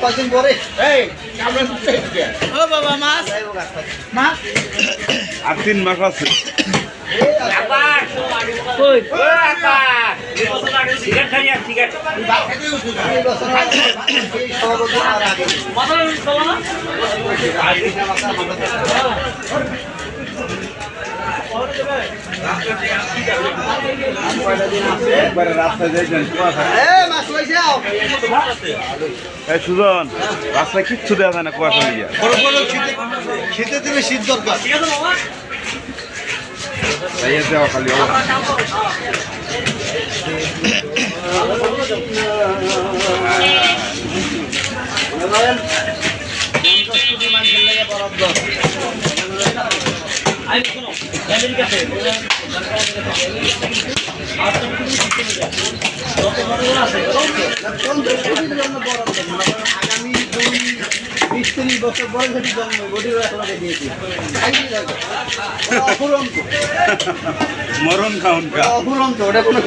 কয়দিন পরে আর তিন মাস আছে। কই এই সুজন রাস্তায় কিচ্ছু দেওয়া যায় না কুয়াশা লিগিয়া বড় বড় শীতে শীতে দিলে শীত দরকার দেওয়া খালি ও। পঞ্চাশ বরাদ্দ মনে আগামী দুই বিশ তিরিশ বছর পরে সেটি জন্ম গরিব এখন দিয়েছি অফুরন্ত মরণ খাউন অফুরন্ত ওটা কোনো